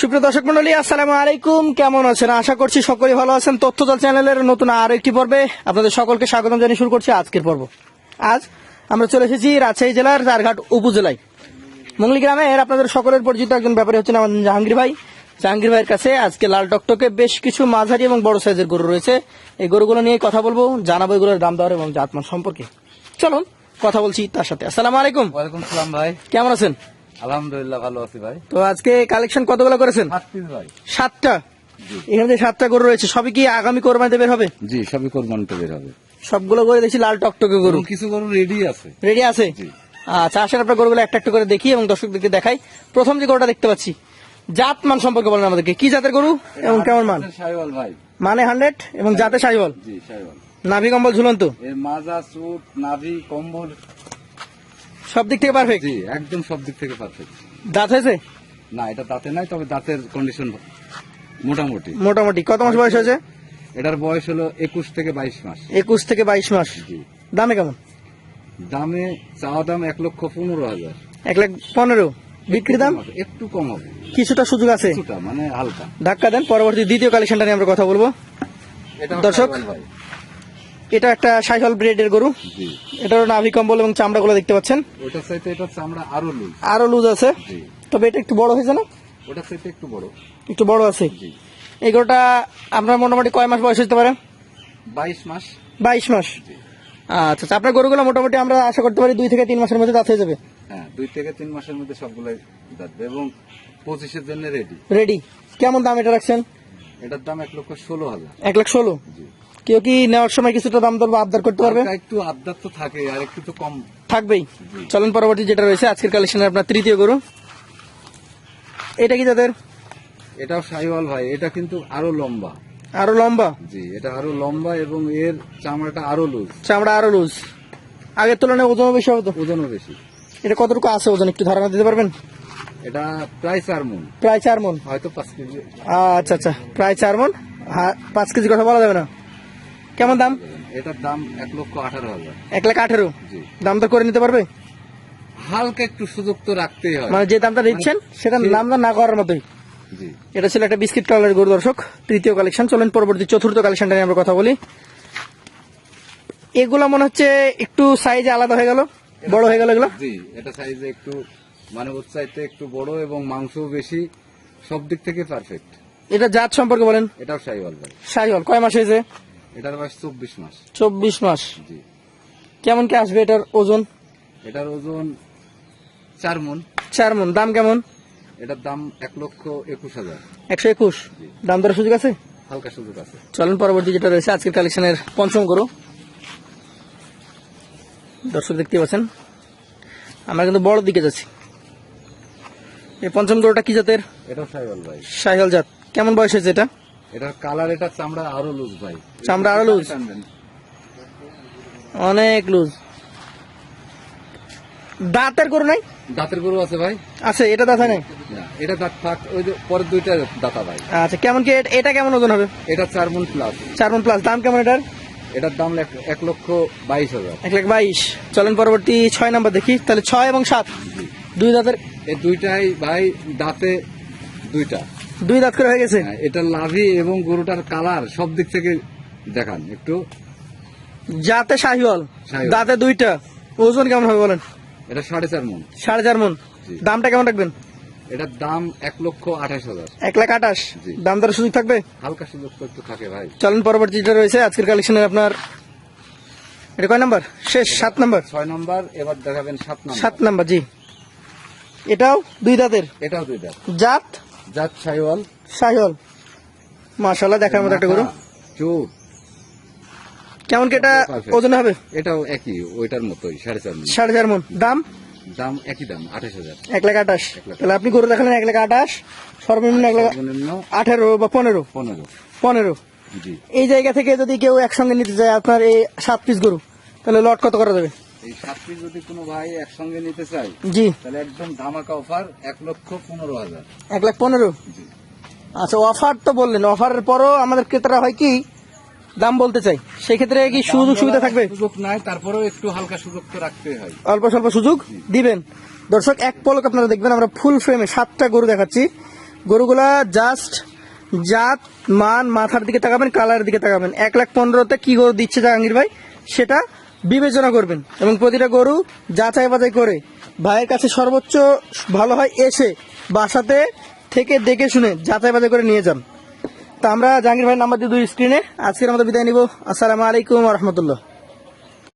সুপ্রিয় দর্শক মন্ডলী আসসালামু আলাইকুম। কেমন আছেন? আশা করছি সকলেই ভালো আছেন। তথ্যদল চ্যানেলের নতুন আরও একটি পর্বে আপনাদের সকলকে স্বাগতম জানিয়ে শুরু করছি আজকের পর্ব। আজ আমরা চলে এসেছি রাজশাহী জেলার চারঘাট উপজেলায়। মঙ্গলি গ্রামের আপনাদের সকলের পরিচিত একজন ব্যাপারী হচ্ছেন আমাদের জাহাঙ্গীর ভাই। জাহাঙ্গীর ভাইয়ের কাছে আজকে লাল টকটকে বেশ কিছু মাঝারি এবং বড় সাইজের গরু রয়েছে। এই গরুগুলো নিয়ে কথা বলব জানাব এগুলোর দাম দর এবং জাতমান সম্পর্কে। চলুন কথা বলছি তার সাথে। আসসালামু আলাইকুম। ওয়ালাইকুম সালাম ভাই। কেমন আছেন? আলহামদুলিল্লাহ ভালো আছি ভাই। তো আজকে কালেকশন কতগুলো করেছেন? ভাই। সাতটা? এখানে যে সাতটা গরু রয়েছে সবই কি আগামী কোরবানিতে বের হবে? জি সবই কোরবানিতে বের হবে। সবগুলো করে দেখছি লাল টকটকে গরু। কিছু গরু রেডি আছে। রেডি আছে? আচ্ছা আসেন আপনার গরুগুলো একটা একটা করে দেখি এবং দর্শকদেরকে দেখাই। প্রথম যে গরুটা দেখতে পাচ্ছি জাত মান সম্পর্কে বলেন আমাদেরকে। কি জাতের গরু এবং কেমন মান? ভাই। মানে হান্ড্রেড এবং জাতে সাইবল সাইওয়াল? নাভি কম্বল ঝুলন্ত? মাজা সুট নাভি কম্বল। সব দিক থেকে পারফেক্ট জি একদম সব দিক থেকে পারফেক্ট দাঁত হয়েছে? না এটা দাঁতে নাই তবে দাঁতের কন্ডিশন মোটামুটি। মোটামুটি। কত মাস বয়স হয়েছে? এটার বয়স হলো একুশ থেকে বাইশ মাস। একুশ থেকে বাইশ মাস। জি। দামে কেমন? দামে চাওয়া দাম এক লক্ষ পনেরো হাজার। এক লাখ পনেরো। বিক্রি দাম? একটু কম হবে কিছুটা সুযোগ আছে? কিছুটা মানে হালকা। ধাক্কা দেন পরবর্তী দ্বিতীয় কালেকশনটা নিয়ে আমরা কথা বলব। দর্শক। এটা একটা সাইফল ব্রেডের গরু। জি। এটারও নাভি কম্বল এবং চামড়াগুলো দেখতে পাচ্ছেন। ওটার এটা চামড়া আরও লুজ। আরও লুজ আছে। তবে এটা একটু বড় হয়েছে না? ওটার একটু বড়। একটু বড় আছে। এই গরুটা আপনার মোটামুটি কয় মাস বয়স হতে পারে? বাইশ মাস। বাইশ মাস। আচ্ছা আচ্ছা আপনার গরুগুলো মোটামুটি আমরা আশা করতে পারি দুই থেকে তিন মাসের মধ্যে দাঁত হয়ে যাবে। হ্যাঁ দুই থেকে তিন মাসের মধ্যে সবগুলাই যাবে এবং পঁচিশের জন্য রেডি রেডি কেমন দাম এটা রাখছেন? এটার দাম এক লক্ষ ষোলো হাজার। এক লাখ ষোলো। কেউ কি নেওয়ার সময় কিছুটা দাম দর আবদার করতে পারবে? হালকা একটু আবদার তো থাকে আর একটু তো কম। থাকবেই। চলেন পরবর্তী যেটা রয়েছে আজকের কালেকশনের আপনার তৃতীয় গরু। এটা কি তাদের এটাও সাইওয়াল ভাই এটা কিন্তু আরও লম্বা। আরও লম্বা? জি এটা আরও লম্বা এবং এর চামড়াটা আরও লুজ চামড়া আরও লুজ আগের তুলনায় ওজন বেশি হবে তো? ওজনও বেশি। এটা কতটুকু আছে ওজন একটু ধারণা দিতে পারবেন? এটা প্রায় চার মন। প্রায় চার মন? হয়তো পাঁচ কেজি। আচ্ছা আচ্ছা প্রায় চার মন। পাঁচ কেজি কথা বলা যাবে না? কেমন দাম? এটার দাম এক লক্ষ আঠারো হাজার। এক লাখ আঠেরো? দাম তো করে নিতে পারবে? হালকা একটু সুযোগ তো রাখতেই হয়। মানে যে দামটা দিচ্ছেন সেটা দাম না করার মতোই। এটা ছিল একটা বিস্কিট কালারের গরু দর্শক তৃতীয় কালেকশন চলেন পরবর্তী চতুর্থ কালেকশনটা নিয়ে আমরা কথা বলি। এগুলা মনে হচ্ছে একটু সাইজে আলাদা হয়ে গেল বড় হয়ে গেল এগুলো? জি এটা সাইজে একটু মানে ওর চাইতে একটু বড় এবং মাংসও বেশি সব দিক থেকে পারফেক্ট এটা জাত সম্পর্কে বলেন। এটাও সাইওয়াল ভাই। সাইহল কয় মাস হয়েছে? এটার বয়স চব্বিশ মাস। চব্বিশ মাস। জি। কেমন কি আসবে এটার ওজন? এটার ওজন চার মন। চার মন। দাম কেমন? এটার দাম এক লক্ষ একুশ হাজার। একশো একুশ। দাম দরের সুযোগ আছে? হালকা সুযোগ আছে। চলেন পরবর্তী যেটা রয়েছে আজকের কালেকশনের পঞ্চম গরু। দর্শক দেখতে পাচ্ছেন আমরা কিন্তু বড় দিকে যাচ্ছি। এই পঞ্চম গরুটা কি জাতের? এটাও সাইওয়াল ভাই। সাহিল জাত। কেমন বয়স হয়েছে এটা? এটার কালার এটা চামড়া আরও লুজ ভাই। চামড়া আরও? টানবেন। অনেক লুজ দাঁতের গরু নাই? দাঁতের গরু আছে ভাই। আছে এটা দাঁত নাই? এটা দাঁত থাক ওই যে পরের দুইটা দাতা ভাই। আচ্ছা কেমন কি এটা কেমন ওজন হবে? এটা চার মন প্লাস চার মন প্লাস দাম কেমন এটার? এটার দাম এক লক্ষ বাইশ হাজার। এক লাখ বাইশ। চলেন পরবর্তী ছয় নাম্বার দেখি। তাহলে ছয় এবং সাত। দুই দাঁতের এই দুইটাই ভাই দাঁতে দুইটা। দুই দাঁত করে হয়ে গেছে? হ্যাঁ, এটা লাভি এবং গরুটার কালার সব দিক থেকে দেখান একটু। যাতে শাহিওয়াল। দাঁতে দুইটা। ওজন কেমন হবে বলেন? এটা সাড়ে চার মন। সাড়ে চার মন। দামটা কেমন রাখবেন? এটার দাম এক লক্ষ আঠাশ হাজার। এক লাখ আঠাশ। দাম দরের সুযোগ থাকবে? হালকা সুযোগ তো একটু থাকে ভাই। চলেন পরবর্তী যেটা রয়েছে আজকের কালেকশনের আপনার এটা কয় নাম্বার? শেষ সাত নাম্বার? ছয় নম্বর এবার দেখাবেন সাত নম্বর। সাত নাম্বার জি। এটাও দুই দাঁতের? এটাও দুই দাঁত। জাত? জাত সাইওয়াল শাহিওয়াল। মাশাল্লাহ দেখার মতো একটা গরু। চোখ কেমন কি এটা ওজন হবে? এটাও একই ওইটার মতোই সাড়ে চার মন সাড়ে চার মন। দাম? দাম একই দাম আঠাশ হাজার। এক লাখ আঠাশ। তাহলে আপনি গরু দেখালেন এক লাখ আঠাশ সর্বনিম্ন এক লাখ আঠারো বা পনেরো। পনেরো। পনেরো। এই জায়গা থেকে যদি কেউ একসঙ্গে নিতে চায় আপনার এই সাত পিস গরু তাহলে লট কত করা যাবে এই সাত যদি কোনো ভাই একসঙ্গে নিতে চাই জি। তাহলে একদম ধামাকা অফার এক লক্ষ পনেরো হাজার। এক লাখ পনেরো? আচ্ছা অফার তো বললেন। অফারের পরও আমাদের ক্রেতারা হয় কি দাম বলতে চাই। সেক্ষেত্রে কি সুযোগ সুবিধা থাকবে? সুযোগ নাই তারপরেও একটু হালকা সুযোগ তো রাখতে হয়। অল্প স্বল্প সুযোগ দিবেন। দর্শক এক পলক আপনারা দেখবেন আমরা ফুল ফ্রেমে সাতটা গরু দেখাচ্ছি। গরুগুলা জাস্ট জাত মান মাথার দিকে তাকাবেন কালারের দিকে তাকাবেন। এক লাখ পনেরোতে কি গরু দিচ্ছে জাহাঙ্গীর ভাই সেটা বিবেচনা করবেন এবং প্রতিটা গরু যাচাই বাছাই করে ভাইয়ের কাছে সর্বোচ্চ ভালো হয় এসে বাসাতে থেকে দেখে শুনে যাচাই বাছাই করে নিয়ে যান। তা আমরা জাহাঙ্গীর ভাইয়ের নাম্বার দিয়ে দুই স্ক্রিনে আজকের মতো বিদায় নিব। আসসালামু আলাইকুম রহমতুল্লাহ।